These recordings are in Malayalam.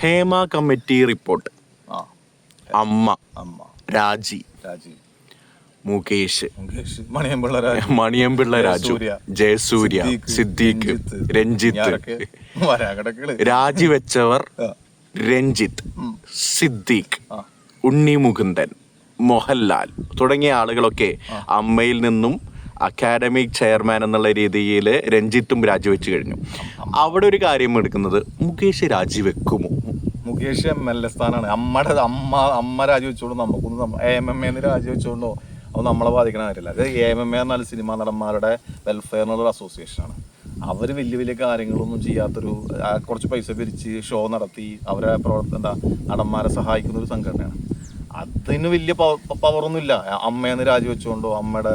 Hema committee report. ആ. അമ്മ. അമ്മ. രാജി. രാജി. മുകേഷ്. മുകേഷ് മണിയമ്പിള്ള രാജു. മണിയമ്പിള്ള രാജു. ജയസൂര്യ, സിദ്ദീഖ്, രഞ്ജിത്ത്. രാജിവെച്ചവർ രഞ്ജിത്ത് സിദ്ദീഖ് ഉണ്ണി മുകുന്ദൻ മോഹൻലാൽ തുടങ്ങിയ ആളുകളൊക്കെ അമ്മയിൽ നിന്നും അക്കാഡമിക് ചെയർമാൻ എന്നുള്ള രീതിയിൽ രഞ്ജിത്തും രാജിവെച്ചു കഴിഞ്ഞു. അവിടെ ഒരു കാര്യം എടുക്കുന്നത് മുകേഷ് രാജിവെക്കുമോ? മുകേഷ് എം എൽ എ സ്ഥാനാണ്. അമ്മയുടെ അമ്മ അമ്മ രാജിവെച്ചോണ്ടോ നമുക്കൊന്നും എ എം എം എന്ന് രാജിവെച്ചോണ്ടോ അത് നമ്മളെ ബാധിക്കണ കാര്യമില്ല. അത് എ എം എം എ എന്നാൽ സിനിമാ നടന്മാരുടെ വെൽഫെയർ എന്നുള്ളൊരു അസോസിയേഷനാണ് അവർ വലിയ വലിയ കാര്യങ്ങളൊന്നും ചെയ്യാത്തൊരു കുറച്ച് പൈസ പിരിച്ച് ഷോ നടത്തി അവരെ പ്രവർത്ത എന്താ നടന്മാരെ സഹായിക്കുന്ന ഒരു സംഘടനയാണ്. അതിന് വലിയ പവറൊന്നും ഇല്ല അമ്മയെന്ന് രാജിവെച്ചുകൊണ്ടോ അമ്മയുടെ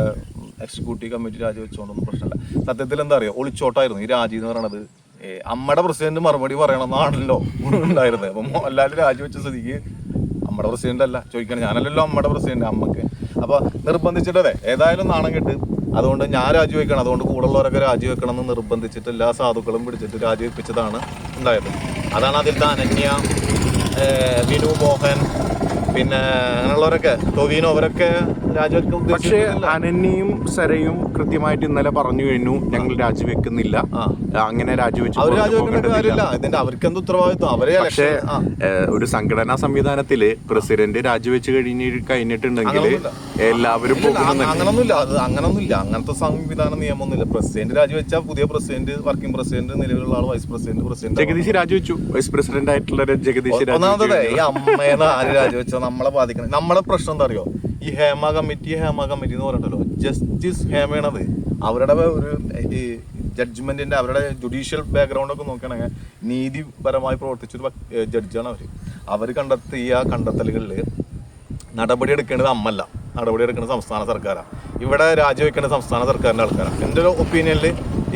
എക്സിക്യൂട്ടീവ് കമ്മിറ്റി രാജിവെച്ചുകൊണ്ടൊന്നും പ്രശ്നമില്ല. സത്യത്തിൽ എന്താ അറിയോ? ഒളിച്ചോട്ടായിരുന്നു ഈ രാജി എന്ന് പറയണത് ഏ, അമ്മയുടെ പ്രസിഡന്റ് മറുപടി പറയണമെന്നാണല്ലോ ഉണ്ടായിരുന്നത്. അപ്പം മോഹൻലാൽ രാജിവെച്ച സ്ഥിതിക്ക് അമ്മയുടെ പ്രസിഡന്റ് അല്ല. ചോദിക്കണം. ഞാനല്ലല്ലോ അമ്മയുടെ പ്രസിഡന്റ് അമ്മയ്ക്ക്. അപ്പൊ നിർബന്ധിച്ചിട്ടതെ ഏതായാലും നാണം കെട്ട്. അതുകൊണ്ട് ഞാൻ രാജിവെക്കണം. അതുകൊണ്ട് കൂടുള്ളവരൊക്കെ രാജിവെക്കണം എന്ന് നിർബന്ധിച്ചിട്ട് എല്ലാ സാധുക്കളും പിടിച്ചിട്ട് രാജിവെപ്പിച്ചതാണ് ഉണ്ടായത്. അതാണ് അതിലത്തെ അനന്യ വിനു മോഹൻ പിന്നെ അങ്ങനെയുള്ളവരൊക്കെ. ടൊവീനോ അവരൊക്കെ പക്ഷേ അനന്യയും സരയും കൃത്യമായിട്ട് ഇന്നലെ പറഞ്ഞു കഴിഞ്ഞു. ഞങ്ങൾ രാജിവെക്കുന്നില്ല. അങ്ങനെ രാജിവെച്ചു അവർക്ക് എന്ത് ഉത്തരവാദിത്വം? അവരെ പക്ഷേ ഒരു സംഘടനാ സംവിധാനത്തിൽ പ്രസിഡന്റ് രാജിവെച്ച് കഴിഞ്ഞ് കഴിഞ്ഞിട്ടുണ്ടെങ്കിൽ. എല്ലാവരും അങ്ങനൊന്നുമില്ല. അങ്ങനൊന്നുമില്ല. അങ്ങനത്തെ സംവിധാന നിയമമൊന്നുമില്ല. പ്രസിഡന്റ് രാജിവെച്ചാൽ പുതിയ പ്രസിഡന്റ് വർക്കിംഗ് പ്രസിഡന്റ് നിലവിലുള്ള ആൾ വൈസ് പ്രസിഡന്റ് പ്രസിഡന്റ് ജഗദീഷ് രാജിവെച്ചു. വൈസ് പ്രസിഡന്റ് ആയിട്ടുള്ള ജഗദീഷ് ഒന്നാമതേ രാജിവെച്ചു ഈ അമ്മേനെ ആര് രാജിവെച്ചാൽ നമ്മളെ ബാധിക്കണം? നമ്മളെ പ്രശ്നം എന്താ അറിയോ? ഈ ഹേമ കമ്മിറ്റി ഹേമ കമ്മിറ്റി എന്ന് പറഞ്ഞിട്ടല്ലോ. ജസ്റ്റിസ് ഹേമയാണത്. അവരുടെ ഒരു ഈ ജഡ്ജ്മെന്റിന്റെ അവരുടെ ജുഡീഷ്യൽ ബാക്ക്ഗ്രൗണ്ട് ഒക്കെ നോക്കുകയാണെങ്കിൽ നീതിപരമായി പ്രവർത്തിച്ചൊരു ജഡ്ജാണ് അവർ അവർ കണ്ടെത്തിയ കണ്ടെത്തലുകളിൽ നടപടി എടുക്കേണ്ടത് അമ്മല്ല. നടപടി എടുക്കേണ്ടത് സംസ്ഥാന സർക്കാരാണ് ഇവിടെ രാജിവെക്കേണ്ടത് സംസ്ഥാന സർക്കാരിന്റെ ആൾക്കാരാണ് എന്റെ ഒരു ഒപ്പീനിയനിൽ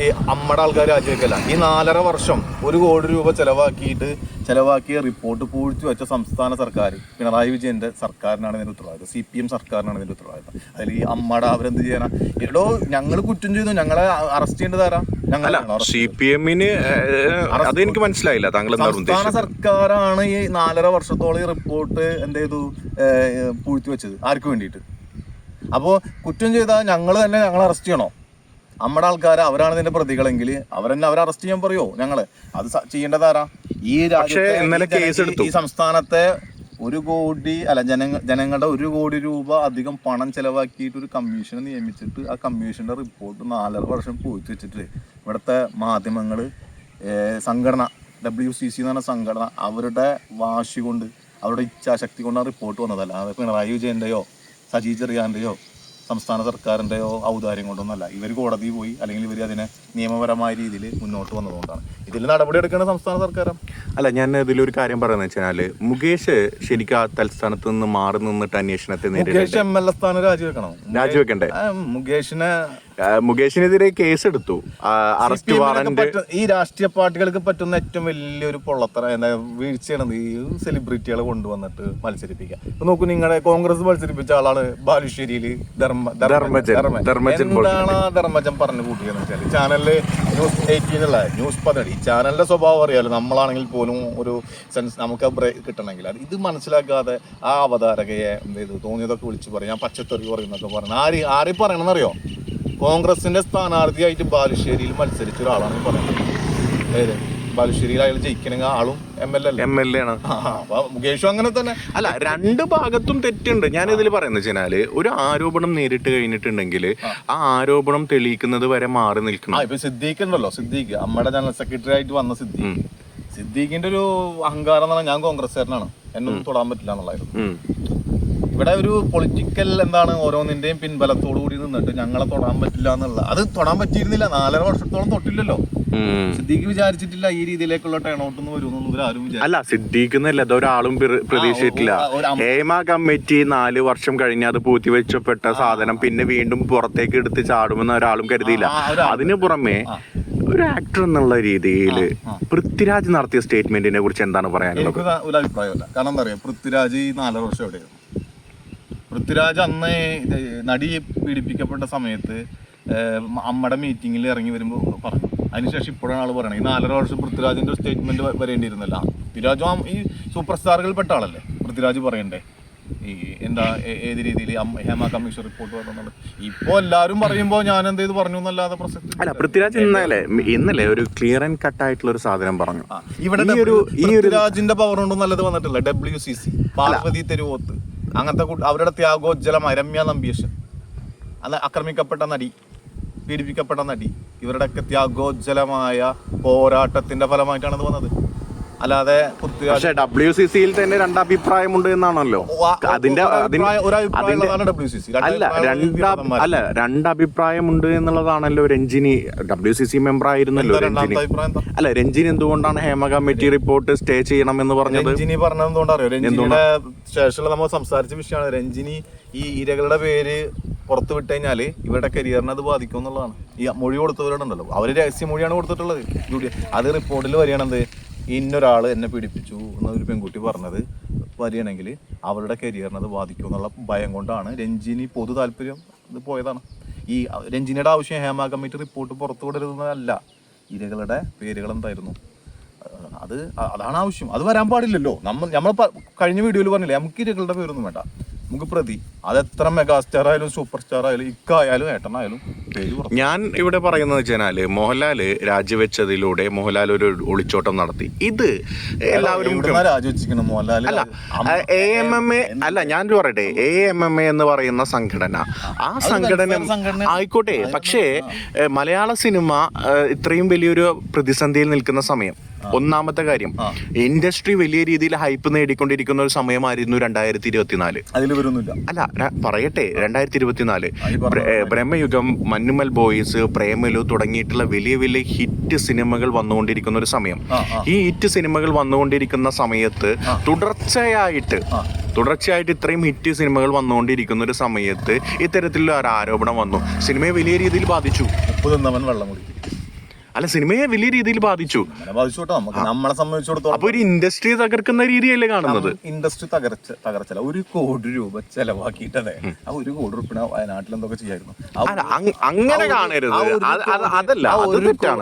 ഈ അമ്മയുടെ ആൾക്കാർ രാജിവെക്കല്ല ഈ നാലര വർഷം ഒരു കോടി രൂപ ചെലവാക്കിയിട്ട് ചെലവാക്കിയ റിപ്പോർട്ട് പൂഴ്ത്തി വെച്ച സംസ്ഥാന സർക്കാർ പിണറായി വിജയന്റെ സർക്കാരിനാണ് ഇതിന്റെ ഉത്തരവാദിത്തം. സി പി എം സർക്കാരിനാണ് ഇതിന്റെ ഉത്തരവാദിത്തം. അതിൽ ഈ അമ്മയുടെ അവരെന്ത് ചെയ്യാനാ? എടോ ഞങ്ങൾ കുറ്റം ചെയ്തു. ഞങ്ങളെ അറസ്റ്റ് ചെയ്യേണ്ടത് ആരാ? ഞങ്ങൾ സി പി എമ്മിന് അതെനിക്ക് മനസ്സിലായില്ല താങ്കൾ സംസ്ഥാന സർക്കാരാണ് ഈ നാലര വർഷത്തോളം ഈ റിപ്പോർട്ട് എന്ത് ചെയ്തു? പൂഴ്ത്തി വെച്ചത്. ആർക്ക് വേണ്ടിയിട്ട്? അപ്പോൾ കുറ്റം ചെയ്താൽ ഞങ്ങൾ തന്നെ ഞങ്ങൾ അറസ്റ്റ് ചെയ്യണോ? നമ്മുടെ ആൾക്കാർ അവരാണ് ഇതിന്റെ പ്രതികളെങ്കിൽ അവരെന്നെ അവരെ അറസ്റ്റ് ചെയ്യാൻ പറയുമോ ഞങ്ങൾ. അത് ചെയ്യേണ്ടതാരാ ഈ രാജ്യത്തെ ഈ സംസ്ഥാനത്തെ ഒരു കോടി അല്ല ജനങ്ങ ജനങ്ങളുടെ ഒരു കോടി രൂപ അധികം പണം ചെലവാക്കിയിട്ട് ഒരു കമ്മീഷനെ നിയമിച്ചിട്ട് ആ കമ്മീഷന്റെ റിപ്പോർട്ട് നാലര വർഷം പൂഴ്ത്തി വെച്ചിട്ട് ഇവിടുത്തെ മാധ്യമങ്ങൾ സംഘടന ഡബ്ല്യു സി സി എന്ന് പറഞ്ഞ സംഘടന അവരുടെ വാശി കൊണ്ട് അവരുടെ ഇച്ഛാശക്തി കൊണ്ട് ആ റിപ്പോർട്ട് വന്നതല്ല. അത് പിണറായി വിജയന്റെയോ സജി ചെറിയാന്റെയോ സംസ്ഥാന സർക്കാരിന്റെയോ ഔദാര്യം കൊണ്ടൊന്നല്ല. ഇവർ കോടതി പോയി അല്ലെങ്കിൽ ഇവർ അതിനെ നിയമപരമായ രീതിയിൽ മുന്നോട്ട് വന്നതുകൊണ്ടാണ്. ഇതിൽ നടപടി എടുക്കേണ്ട സംസ്ഥാന സർക്കാരാണ് അല്ല ഞാൻ ഇതിലൊരു കാര്യം പറയുന്നത് വെച്ചാൽ മുകേഷ് ശരിക്കും ആ തൽസ്ഥാനത്ത് നിന്ന് മാറി നിന്നിട്ട് അന്വേഷണത്തെ നേരിടേണ്ടത് മുകേഷ് എം എൽ എ സ്ഥാനം രാജിവെക്കണം. രാജിവെക്കണ്ടേ? മുകേഷിനെ മുകേഷിനെതിരെ കേസ് എടുത്തു അറസ്റ്റ് വാറണ്ട് വാറന്റ് ഈ രാഷ്ട്രീയ പാർട്ടികൾക്ക് പറ്റുന്ന ഏറ്റവും വലിയൊരു പൊള്ളത്തറ എന്താ വീഴ്ചയാണ് ഈ സെലിബ്രിറ്റികളെ കൊണ്ടുവന്നിട്ട് മത്സരിപ്പിക്കുക. ഇപ്പൊ നോക്കൂ നിങ്ങളുടെ കോൺഗ്രസ് മത്സരിപ്പിച്ച ആളാണ് ബാലുശ്ശേരിയിൽ ധർമ്മ എന്താണ് ആ ധർമ്മജൻ പറഞ്ഞു കൂട്ടിയെന്ന് വെച്ചാൽ ചാനലിൽ ന്യൂസ് എയ്റ്റീനുള്ള ന്യൂസ് പതിനടി ഈ ചാനലിന്റെ സ്വഭാവം അറിയാലോ നമ്മളാണെങ്കിൽ പോലും ഒരു സെൻസ് നമുക്ക് ബ്രേക്ക് കിട്ടണമെങ്കിൽ. അത് ഇത് മനസ്സിലാക്കാതെ ആ അവതാരകയെ എന്ത് ചെയ്തു? തോന്നിയതൊക്കെ വിളിച്ച് പറയും. ഞാൻ പച്ചത്തൊറി പറയുന്നൊക്കെ പറഞ്ഞു ആര് ആര് പറയണമെന്നറിയോ? കോൺഗ്രസിന്റെ സ്ഥാനാർത്ഥിയായിട്ട് ബാലുശ്ശേരിയിൽ മത്സരിച്ച ഒരാളാണ് പറയുന്നത്. ഏത്? ബാലുശ്ശേരിയിൽ അയാൾ ജയിക്കണമെങ്കിൽ ആളും M L L M L A ആണ്. മുകേഷ് അങ്ങനെ തന്നെ. അല്ല രണ്ട് ഭാഗത്തും തെറ്റുണ്ട്. ഞാൻ ഇതിൽ പറയുന്നത് വെച്ചാൽ ഒരു ആരോപണം നേരിട്ട് കഴിഞ്ഞിട്ടുണ്ടെങ്കിൽ ആ. ആരോപണം തെളിയിക്കുന്നത് വരെ മാറി നിൽക്കണം. ഇപ്പൊ സിദ്ദീഖ് ഉണ്ടല്ലോ സിദ്ദീഖ്. അമ്മയുടെ ജനറൽ സെക്രട്ടറി ആയിട്ട് വന്ന സിദ്ദീഖ്. സിദ്ദീഖിന്റെ ഒരു അഹങ്കാരം എന്ന് പറഞ്ഞാൽ ഞാൻ കോൺഗ്രസ്സുകാരനാണ്. എന്നൊന്നും തൊടാൻ പറ്റില്ല എന്നുള്ളായിരുന്നു. ഇവിടെ ഒരു പൊളിറ്റിക്കൽ എന്താണ് ഓരോന്നിന്റെയും പിൻബലത്തോടു കൂടി നിന്നിട്ട് ഞങ്ങളെ തൊടാൻ പറ്റില്ല എന്നുള്ള അത് തൊടാൻ പറ്റിയിരുന്നില്ല. നാലര വർഷത്തോളം തൊട്ടില്ലല്ലോ. സിദ്ദീഖ് വിചാരിച്ചിട്ടില്ല ഈ രീതിയിലേക്കുള്ള ടേൺ ഔട്ട് എന്ന് വരും അല്ല അത് ഒരാളും പ്രതീക്ഷിച്ചിട്ടില്ല. ഹേമ കമ്മിറ്റി നാല് വർഷം കഴിഞ്ഞ് അത് പൂത്തി വെച്ചപ്പെട്ട സാധനം പിന്നെ വീണ്ടും പുറത്തേക്ക് എടുത്ത് ചാടുമെന്ന് ഒരാളും കരുതിയില്ല. അതിനു പുറമെ ഒരു ആക്ടർ എന്നുള്ള രീതിയിൽ പൃഥ്വിരാജ് നടത്തിയ സ്റ്റേറ്റ്മെന്റിനെ കുറിച്ച് എന്താണ് പറയാനുള്ളത്? ഒരു അഭിപ്രായമല്ല കാരണം എന്താ പറയാ പൃഥ്വിരാജ് ഈ നാലര വർഷം എവിടെയായിരുന്നു? പൃഥ്വിരാജ് അന്ന് നടി പീഡിപ്പിക്കപ്പെട്ട സമയത്ത് അമ്മയുടെ മീറ്റിങ്ങിൽ ഇറങ്ങി വരുമ്പോൾ പറഞ്ഞു. അതിനുശേഷം ഇപ്പോഴാണ് ആൾ പറയണത്. ഈ നാലര വർഷം പൃഥ്വിരാജിന്റെ സ്റ്റേറ്റ്മെന്റ് വരേണ്ടിയിരുന്നല്ല. പൃഥ്വിരാജ് ഈ സൂപ്പർ സ്റ്റാറുകളിൽപ്പെട്ട ആളല്ലേ? പൃഥ്വിരാജ് പറയണ്ടേ? ഈ എന്താ ഏത് രീതിയിൽ ഹേമ കമ്മീഷൻ റിപ്പോർട്ട് വന്നത് ഇപ്പൊ എല്ലാവരും പറയുമ്പോൾ ഞാൻ എന്ത് ചെയ്ത് പറഞ്ഞു എന്നല്ലാതെ പ്രസക്തി അല്ല പൃഥ്വിരാജ് ഇന്നലെ ഇന്നലെ ഒരു ക്ലിയർ ആൻഡ് കട്ട് ആയിട്ടുള്ള ഒരു സാധനം പറഞ്ഞു. ഇവിടെ ഈ ഒരു പൃഥ്വിരാജിന്റെ പവർ കൊണ്ട് നല്ലത് വന്നിട്ടില്ല. W C C Parvathy Thiruvothu. അങ്ങനത്തെ അവരുടെ ത്യാഗോജ്ജലമായ രമ്യ നമ്പീഷൻ അത് ആക്രമിക്കപ്പെട്ട നടി പീഡിപ്പിക്കപ്പെട്ട നടി ഇവരുടെയൊക്കെ ത്യാഗോജ്ജലമായ പോരാട്ടത്തിന്റെ ഫലമായിട്ടാണ് ഇത് വന്നത്. അല്ലാതെ പക്ഷേ ഡബ്ല്യു സി സിയിൽ തന്നെ രണ്ടഭിപ്രായമുണ്ട് എന്നാണല്ലോ. അതിന്റെ WCC. രണ്ട് അല്ല രണ്ട് അഭിപ്രായം അല്ല രണ്ടഭിപ്രായമുണ്ട് എന്നുള്ളതാണല്ലോ Ranjini. W C C member ആയിരുന്നല്ലോ രഞ്ജിനി. അല്ല രഞ്ജിനി എന്തുകൊണ്ടാണ് ഹേമ കമ്മിറ്റി റിപ്പോർട്ട് സ്റ്റേ ചെയ്യണം എന്ന് പറഞ്ഞത്? രഞ്ജിനി പറഞ്ഞത് എന്തുകൊണ്ടാ അറിയോ? രഞ്ജിനിയുടെ ശേഷമുള്ള നമ്മൾ സംസാരിച്ച വിഷയമാണ്. രഞ്ജിനി ഈ ഇരകളുടെ പേര് പുറത്തു വിട്ട് കഴിഞ്ഞാൽ ഇവരുടെ കരിയറിനെ അത് ബാധിക്കും എന്നുള്ളതാണ്. ഈ മൊഴി കൊടുത്തവരുണ്ടല്ലോ അവർ രഹസ്യ മൊഴിയാണ് കൊടുത്തിട്ടുള്ളത്. അത് റിപ്പോർട്ടിൽ വരികയാണെന്ത്? ഇന്നൊരാൾ എന്നെ പീഡിപ്പിച്ചു എന്നൊരു പെൺകുട്ടി പറഞ്ഞത് വരികയാണെങ്കിൽ അവരുടെ കരിയറിനെ അത് ബാധിക്കും എന്നുള്ള ഭയം കൊണ്ടാണ് രഞ്ജിനി പൊതു താല്പര്യം ഇത് പോയതാണ്. ഈ രഞ്ജിനിയുടെ ആവശ്യം ഹേമ കമ്മിറ്റി റിപ്പോർട്ട് പുറത്തു കൊടുക്കുന്നതല്ല ഇരകളുടെ പേരുകൾ എന്തായിരുന്നു? അത് അതാണ് ആവശ്യം. അത് വരാൻ പാടില്ലല്ലോ. നമ്മൾ നമ്മൾ കഴിഞ്ഞ വീഡിയോയിൽ പറഞ്ഞില്ലേ നമുക്ക് ഇരകളുടെ പേരൊന്നും വേണ്ട. നമുക്ക് പ്രതി. അത് എത്ര മെഗാസ്റ്റാർ ആയാലും സൂപ്പർ സ്റ്റാർ ആയാലും ഇക്കായാലും ഏട്ടനായാലും ഞാൻ ഇവിടെ പറയുന്നത് വെച്ചാൽ മോഹൻലാൽ രാജിവെച്ചതിലൂടെ മോഹൻലാൽ ഒരു ഒളിച്ചോട്ടം നടത്തി. ഇത് എല്ലാവരും മോഹൻലാൽ അല്ല എ എം എം എ അല്ല ഞാൻ പറയട്ടെ. എ എം എം എ എന്ന് പറയുന്ന സംഘടന. ആ സംഘടന ആയിക്കോട്ടെ. പക്ഷേ മലയാള സിനിമ ഇത്രയും വലിയൊരു പ്രതിസന്ധിയിൽ നിൽക്കുന്ന സമയം. ഒന്നാമത്തെ കാര്യം ഇൻഡസ്ട്രി വലിയ രീതിയിൽ ഹൈപ്പ് നേടിക്കൊണ്ടിരിക്കുന്ന ഒരു സമയമായിരുന്നു രണ്ടായിരത്തി ഇരുപത്തിനാല് അല്ല പറയട്ടെ രണ്ടായിരത്തി ഇരുപത്തിനാല് ബ്രഹ്മയുഗം മന്നുമൽ ബോയ്സ് പ്രേമലു തുടങ്ങിയിട്ടുള്ള വലിയ വലിയ ഹിറ്റ് സിനിമകൾ വന്നുകൊണ്ടിരിക്കുന്ന ഒരു സമയം. ഈ ഹിറ്റ് സിനിമകൾ വന്നുകൊണ്ടിരിക്കുന്ന സമയത്ത് തുടർച്ചയായിട്ട് തുടർച്ചയായിട്ട് ഇത്രയും ഹിറ്റ് സിനിമകൾ വന്നുകൊണ്ടിരിക്കുന്ന ഒരു സമയത്ത് ഇത്തരത്തിലുള്ള ഒരു ആരോപണം വന്നു. സിനിമയെ വലിയ രീതിയിൽ ബാധിച്ചു. വെള്ളം കുടിക്കും. അല്ല സിനിമയെ വലിയ രീതിയിൽ ബാധിച്ചു. ബാധിച്ചു കേട്ടോ നമുക്ക് നമ്മളെ സംബന്ധിച്ചിടത്തോളം അപ്പൊ ഒരു ഇൻഡസ്ട്രി തകർക്കുന്ന രീതിയല്ലേ കാണുന്നത്? ഇൻഡസ്ട്രി തകർച്ച തകർച്ചല്ല ഒരു കോടി രൂപ ചെലവാക്കിയിട്ടതെ ആ ഒരു കോടി രൂപ വയനാട്ടിൽ എന്തൊക്കെ ചെയ്യായിരുന്നു? അങ്ങനെ കാണരുത്. അതല്ല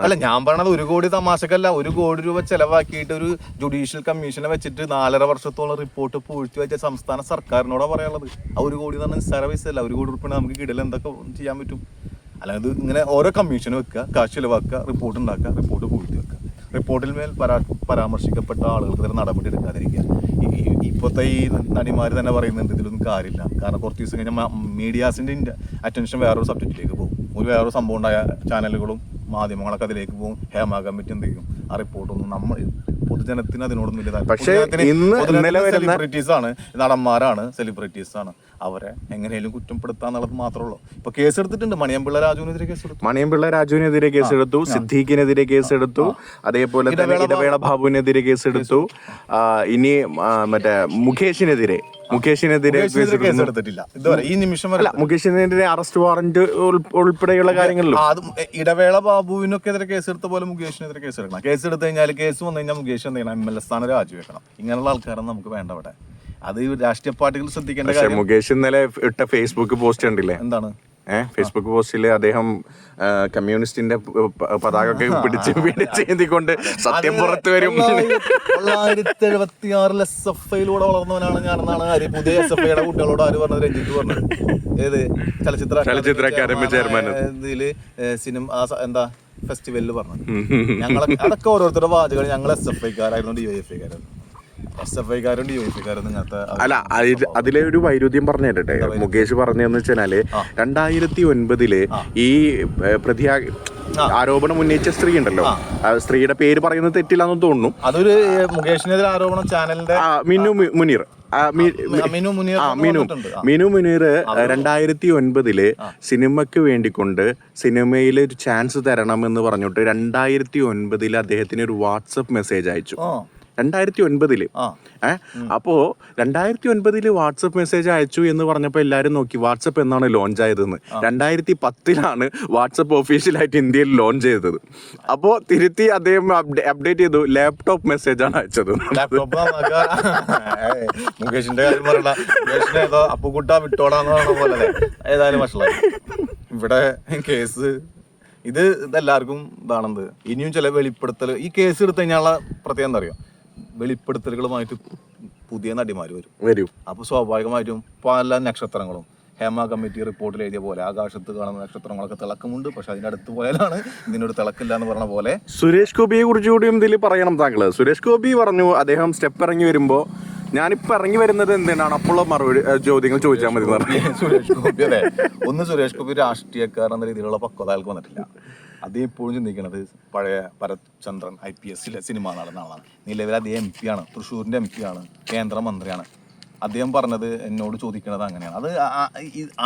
അല്ല ഞാൻ പറഞ്ഞത് ഒരു കോടി തമാശക്കല്ല. ഒരു കോടി രൂപ ചെലവാക്കിയിട്ട് ഒരു ജുഡീഷ്യൽ കമ്മീഷനെ വെച്ചിട്ട് നാലര വർഷത്തോളം റിപ്പോർട്ട് പൂഴ്ത്തി വെച്ച സംസ്ഥാന സർക്കാരിനോടാ പറയാനുള്ളത്. ആ ഒരു കോടി എന്ന് പറഞ്ഞാൽ നിസ്സാര പൈസ അല്ല ഒരു കോടി രൂപ നമുക്ക് കിടൽ എന്തൊക്കെ ചെയ്യാൻ പറ്റും? അല്ലാതെ ഇങ്ങനെ ഓരോ കമ്മീഷൻ വെക്കുക കാശ് ചിലവാക്കുക റിപ്പോർട്ട് ഉണ്ടാക്കുക റിപ്പോർട്ട് പൂഴ്ത്തി വെക്കുക. റിപ്പോർട്ടിൽ മേൽ പരാ പരാമർശിക്കപ്പെട്ട ആളുകൾക്ക് തന്നെ നടപടി എടുക്കാതിരിക്കുക. ഇപ്പോഴത്തെ ഈ നടിമാർ തന്നെ പറയുന്നുണ്ട് ഇതിലൊന്നും കാര്യമില്ല. കാരണം കുറച്ച് ദിവസം കഴിഞ്ഞാൽ മീഡിയാസിന്റെ അറ്റൻഷൻ വേറൊരു സബ്ജക്റ്റിലേക്ക് പോകും. ഒരു വേറൊരു സംഭവം ഉണ്ടായ ചാനലുകളും മാധ്യമങ്ങളൊക്കെ അതിലേക്ക് പോകും. ഹേമ കമ്മിറ്റി എന്ത് ചെയ്യും? ആ റിപ്പോർട്ടൊന്നും നമ്മൾ പൊതുജനത്തിന് അതിനോടൊന്നും വലിയ പക്ഷേ ഇന്ന് ഇന്നലെ വരുന്ന- സെലിബ്രിറ്റീസ് ആണ് നടന്മാരാണ് സെലിബ്രിറ്റീസ് ആണ്. അവരെ എങ്ങനെയും കുറ്റപ്പെടുത്താന്നുള്ളത് മാത്രമേ ഉള്ളൂ ഇപ്പൊ കേസ് എടുത്തിട്ടുണ്ട്. മണിയമ്പിള്ള രാജുവിനെതിരെ കേസ് എടുത്തു. മണിയമ്പിള്ള രാജുവിനെതിരെ കേസെടുത്തു സിദ്ദീഖിനെതിരെ കേസെടുത്തു അതേപോലെ തന്നെ ഇടവേള ബാബുവിനെതിരെ കേസെടുത്തു എടുത്തു. ഇനി മറ്റേ മുകേഷിനെതിരെ മുകേഷിനെതിരെ കേസെടുത്തിട്ടില്ല. ഇതുവരെ ഈ നിമിഷം വരെ മുകേഷിനെതിരെ അറസ്റ്റ് വാറന്റ് ഉൾപ്പെടെയുള്ള കാര്യങ്ങളിലും. അത് ഇടവേള ബാബുവിനൊക്കെ എതിരെ കേസ് എടുത്ത പോലെ മുകേഷിനെതിരെ കേസ് എടുക്കണം കേസ് എടുത്തു കഴിഞ്ഞാൽ കേസ് വന്നു കഴിഞ്ഞാൽ മുകേഷ് എന്ത് ചെയ്യണം? എം എൽ എ സ്ഥാനം രാജിവെക്കണം. ഇങ്ങനെയുള്ള ആൾക്കാരെ നമുക്ക് വേണ്ട അവിടെ. അത് രാഷ്ട്രീയ പാർട്ടികൾ ശ്രദ്ധിക്കേണ്ട കാര്യം മുകേഷ് ഇന്നലെ ഇട്ട ഫേസ്ബുക്ക് പോസ്റ്റ് കണ്ടില്ലേ? എന്താണ്? ഏഹ് ഫേസ്ബുക്ക് പോസ്റ്റിൽ അദ്ദേഹം കമ്മ്യൂണിസ്റ്റിന്റെ പതാക ഒക്കെ പിടിച്ച് പിടിച്ച് ഏന്തിക്കൊണ്ട് സത്യം പുറത്തു വരും. തൊള്ളായിരത്തി എഴുപത്തി ആറിൽ എസ് എഫ് ഐയിലൂടെ വളർന്നവനാണ് ഞാനെന്നാണ് ആര് പുതിയ എസ് എഫ് ഐയുടെ കുട്ടികളോട് ആര് പറഞ്ഞത്? രഞ്ജിത്ത് പറഞ്ഞത്. ഏത്? ചലച്ചിത്ര ചലച്ചിത്ര അക്കാദമി ചെയർമാൻ. ഇതിൽ സിനിമ എന്താ ഫെസ്റ്റിവലിൽ പറഞ്ഞു ഞങ്ങളൊക്കെ അതൊക്കെ ഓരോരുത്തരുടെ വാചകങ്ങൾ ഞങ്ങൾ എസ് എഫ് ഐക്കാരായിരുന്നു ഡി വൈ എഫ് ഐക്കാരായിരുന്നു എസ് എഫ് ഐക്കാരും ഡി എഫ് ഐക്കാരും ഇങ്ങനത്തെ അല്ല അതിലെ ഒരു വൈരുദ്ധ്യം പറഞ്ഞു തരട്ടെ മുകേഷ് പറഞ്ഞതെന്ന് വെച്ചാൽ രണ്ടായിരത്തി ഒൻപതിൽ ഈ പ്രതിയാ ആരോപണം ഉന്നയിച്ച സ്ത്രീ ഉണ്ടല്ലോ. സ്ത്രീയുടെ പേര് പറയുന്നത് തെറ്റില്ലാന്ന് തോന്നുന്നു. അതൊരു മുകേഷിനെതിരെ ആരോപണം ചാനലിന്റെ മിന്നു മുനീർ. മിനു മിനു. മുനീർ രണ്ടായിരത്തി ഒൻപതിൽ സിനിമയ്ക്ക് വേണ്ടിക്കൊണ്ട് സിനിമയിൽ ഒരു ചാൻസ് തരണം എന്ന് പറഞ്ഞിട്ട് രണ്ടായിരത്തി ഒൻപതിൽ അദ്ദേഹത്തിന് ഒരു വാട്സപ്പ് മെസ്സേജ് അയച്ചു. രണ്ടായിരത്തി ഒൻപതിൽ ഏഹ് അപ്പോ രണ്ടായിരത്തി ഒൻപതിൽ വാട്സപ്പ് മെസ്സേജ് അയച്ചു എന്ന് പറഞ്ഞപ്പോൾ എല്ലാരും നോക്കി വാട്സപ്പ് എന്നാണ് ലോഞ്ച് ആയതെന്ന്. രണ്ടായിരത്തി പത്തിലാണ് വാട്സപ്പ് ഒഫീഷ്യലായിട്ട് ഇന്ത്യയിൽ ലോഞ്ച് ചെയ്തത്. അപ്പോ തിരുത്തി അദ്ദേഹം അപ്ഡേറ്റ് ചെയ്തു ലാപ്ടോപ്പ് മെസ്സേജ് ആണ് അയച്ചത്. ലാപ്ടോപ്പ് ഏയ്, മുകേഷിന്റെ കാര്യം പറയണ്ട. മുകേഷിനെ ഏതോ അപ്പുകുട്ട വിട്ടോടാന്ന് പറഞ്ഞ പോലെ അല്ലേ? ഏതായാലും വഷളായി. ഇവിടെ കേസ് ഇത് ഇതെല്ലാവർക്കും ഇതാണെന്ത്? ഇനിയും ചില വെളിപ്പെടുത്തൽ ഈ കേസ് എടുത്തു കഴിഞ്ഞാൽ പ്രത്യേകം എന്താ അറിയോ? വെളിപ്പെടുത്തലുകളുമായിട്ട് പുതിയ നടിമാർ വരും. വരും. അപ്പോൾ സ്വാഭാവികമായിട്ടും പല നക്ഷത്രങ്ങളും. ഹേമ കമ്മിറ്റി റിപ്പോർട്ടിൽ എഴുതിയ പോലെ ആകാശത്ത് കാണുന്ന നക്ഷത്രങ്ങളൊക്കെ തിളക്കമുണ്ട്. പക്ഷെ അതിന്റെ അടുത്ത് പോയാലാണ് ഇതിനൊരു തിളക്കില്ല എന്ന് പറഞ്ഞ പോലെ സുരേഷ് ഗോപിയെ കുറിച്ച് കൂടി എന്തെങ്കിലും പറയണം താങ്കൾ. സുരേഷ് ഗോപി പറഞ്ഞു അദ്ദേഹം സ്റ്റെപ്പ് ഇറങ്ങി വരുമ്പോ ഞാനിപ്പോ ഇറങ്ങി വരുന്നത് എന്തിനാണ്? അപ്പോൾ മറുപടി ചോദ്യങ്ങൾ ചോദിച്ചാൽ മതി സുരേഷ് ഗോപി അല്ലേ? ഒന്ന് സുരേഷ് ഗോപി രാഷ്ട്രീയക്കാരൻ എന്ന രീതിയിലുള്ള പക്വത വന്നിട്ടില്ല. അദ്ദേഹം ഇപ്പോഴും ചിന്തിക്കുന്നത് പഴയ Bharatchandran I P S cinema നടന്ന ആളാണ്. നിലവിൽ അദ്ദേഹം എം പി ആണ്. തൃശ്ശൂരിന്റെ എം പി ആണ്. കേന്ദ്രമന്ത്രിയാണ്. അദ്ദേഹം പറഞ്ഞത് എന്നോട് ചോദിക്കുന്നത് അങ്ങനെയാണ്. അത്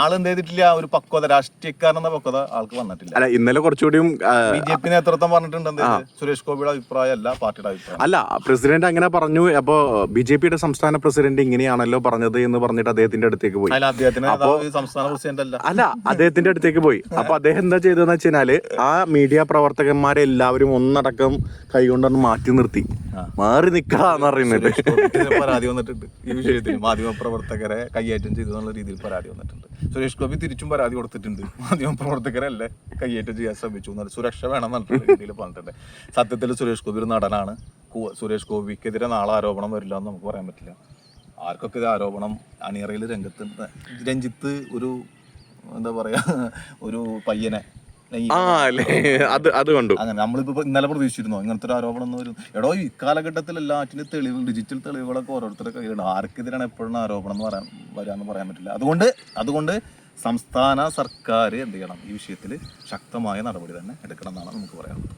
ആളെന്ത് ചെയ്തിട്ടില്ല? ഒരു പക്വത രാഷ്ട്രീയക്കാരൻ എന്ന പക്വത ആൾക്ക് വന്നിട്ടില്ല. അല്ല ഇന്നലെ കുറച്ചുകൂടിയും ആ, ബി ജെ പി നേതൃത്വം പറഞ്ഞിട്ടുണ്ട് സുരേഷ് ഗോപിയുടെ അഭിപ്രായം അല്ല പാർട്ടിയുടെ അഭിപ്രായം. അല്ല പ്രസിഡന്റ് അങ്ങനെ പറഞ്ഞു. അപ്പോ ബി ജെ പിയുടെ സംസ്ഥാന പ്രസിഡന്റ് ഇങ്ങനെയാണല്ലോ പറഞ്ഞത് എന്ന് പറഞ്ഞിട്ട് അദ്ദേഹത്തിന്റെ അടുത്തേക്ക് പോയി. അല്ല അദ്ദേഹത്തിന് സംസ്ഥാന പ്രസിഡന്റ് അല്ല. അല്ല അദ്ദേഹത്തിന്റെ അടുത്തേക്ക് പോയി. അപ്പൊ അദ്ദേഹം എന്താ ചെയ്തതെന്ന് വെച്ചാൽ ആ മീഡിയ പ്രവർത്തകന്മാരെ എല്ലാവരും ഒന്നടക്കം കൈകൊണ്ടൊന്ന് മാറ്റി നിർത്തി. മാറി നിക്കാന്ന് പറയുന്നത്. പരാതി വന്നിട്ടുണ്ട് ഈ വിഷയത്തിൽ. മാധ്യമ കൈയേറ്റം ചെയ്തു എന്നുള്ള രീതിയിൽ പരാതി വന്നിട്ടുണ്ട്. സുരേഷ് ഗോപി തിരിച്ചും പരാതി കൊടുത്തിട്ടുണ്ട്. മാധ്യമപ്രവർത്തകരല്ലേ? കൈയേറ്റം ചെയ്യാൻ ശ്രമിച്ചു എന്നുള്ള സുരക്ഷ വേണം എന്നുള്ള രീതിയിൽ പറഞ്ഞിട്ടുണ്ട്. സത്യത്തിൽ സുരേഷ് ഗോപി ഒരു നടനാണ്. സുരേഷ് ഗോപിക്കെതിരെ നാളെ ആരോപണം വരില്ല എന്ന് നമുക്ക് പറയാൻ പറ്റില്ല. ആർക്കൊക്കെ ഇത് ആരോപണം അണിയറയിൽ രംഗത്ത് രഞ്ജിത്ത് ഒരു എന്താ പറയുക ഒരു പയ്യനെ ആ അല്ലേ. അത് അത് കണ്ടു. അങ്ങനെ നമ്മളിപ്പോ ഇന്നലെ പ്രതീക്ഷിച്ചിരുന്നു? ഇങ്ങനത്തെ ഒരു ആരോപണം ഒന്നും വരും എടോ ഈ കാലഘട്ടത്തിൽ എല്ലാറ്റിനും തെളിവ് ഡിജിറ്റൽ തെളിവുകളൊക്കെ ഓരോരുത്തരുടെ കയ്യിലുണ്ട്. ആർക്കെതിരാണ് എപ്പോഴും ആരോപണം എന്ന് പറയാൻ വരാന്ന് പറയാൻ പറ്റില്ല. അതുകൊണ്ട് അതുകൊണ്ട് സംസ്ഥാന സർക്കാർ എന്ത് ചെയ്യണം? ഈ വിഷയത്തിൽ ശക്തമായ നടപടി തന്നെ എടുക്കണം എന്നാണ് നമുക്ക് പറയാനുള്ളത്.